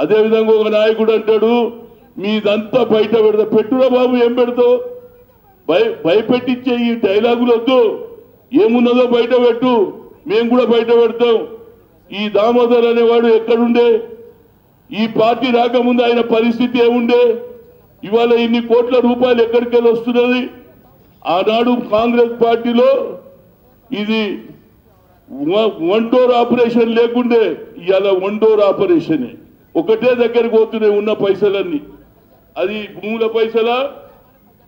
అదేవిధంగా ఒక నాయకుడు అంటాడు మీదంతా బయట పెడతా పెట్టురా బాబు ఏం పెడతావు? భయ భయపెట్టించే ఈ డైలాగులు వద్దు. ఏమున్నదో బయట పెట్టు మేము కూడా బయట పెడతాం. ఈ దామోదర్ అనేవాడు ఎక్కడుండే? ఈ పార్టీ రాకముందు ఆయన పరిస్థితి ఏముండే? ఇవాళ ఇన్ని కోట్ల రూపాయలు ఎక్కడికెళ్ళి వస్తున్నది? ఆనాడు కాంగ్రెస్ పార్టీలో ఇది వన్ డోర్ ఆపరేషన్ లేకుండే ఇవాళ వన్ డోర్ ఆపరేషన్. ఒకటే దగ్గరికి పోతున్నాయి ఉన్న పైసలన్నీ. అది భూముల పైసలా?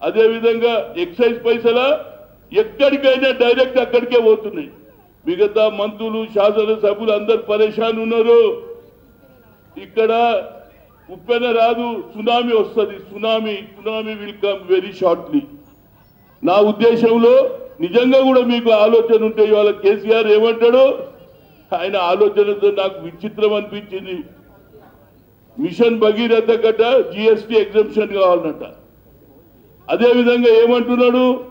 అదేవిధంగా ఎక్సైజ్ పైసలా? ఎక్కడికైనా డైరెక్ట్ అక్కడికే పోతున్నాయి. మిగతా మంత్రులు శాసనసభ్యులు అందరు పరేషాన్ ఉన్నారు. ఇక్కడ ఉప్పెన రాదు సునామీ వస్తుంది. Tsunami tsunami will come very shortly నా ఉద్దేశంలో నిజంగా కూడా మీకు ఆలోచన ఉంటే ఇవాళ కేసీఆర్ ఏమంటాడో? ఆయన ఆలోచనతో నాకు విచిత్రం అనిపించింది. మిషన్ భగీరథ గట జిఎస్టీ ఎగ్జంప్షన్ కావాలన్నట అదేవిధంగా ఏమంటున్నాడు?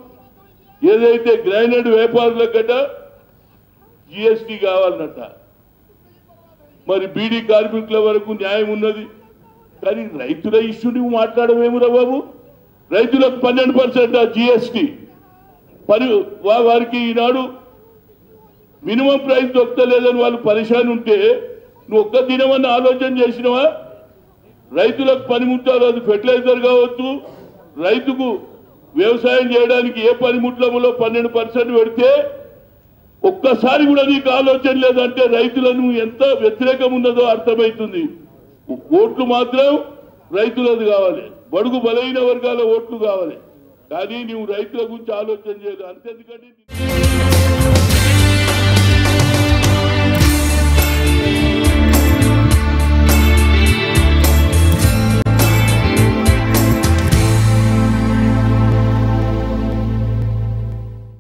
ఏదైతే గ్రానైడ్ వ్యాపారుల గట జిఎస్టీ కావాలన్నట మరి బీడీ కార్మికుల వరకు న్యాయం ఉన్నది. కానీ రైతుల ఇష్యూ నువ్వు మాట్లాడమేమురా బాబు? రైతులకు పన్నెండు పర్సెంట్ జిఎస్టీ పని వా- వారికి ఈనాడు మినిమం ప్రైస్ దొక్కలేదని వాళ్ళు పరిశాన్ ఉంటే నువ్వు ఒక్క దినమని ఆలోచన చేసినవా? రైతులకు పనిముట్టాలు అది ఫెర్టిలైజర్ కావచ్చు. రైతుకు వ్యవసాయం చేయడానికి ఏ పనిముట్లములో పన్నెండు పర్సెంట్ పెడితే ఒక్కసారి కూడా నీకు ఆలోచన లేదంటే రైతులను ఎంత వ్యతిరేకం ఉన్నదో అర్థమవుతుంది. ఓట్లు మాత్రం రైతులది కావాలి. బడుగు బలైన వర్గాల ఓట్లు కావాలి. కానీ నువ్వు రైతుల గురించి ఆలోచన చేయలేదు అంతేందుకంటే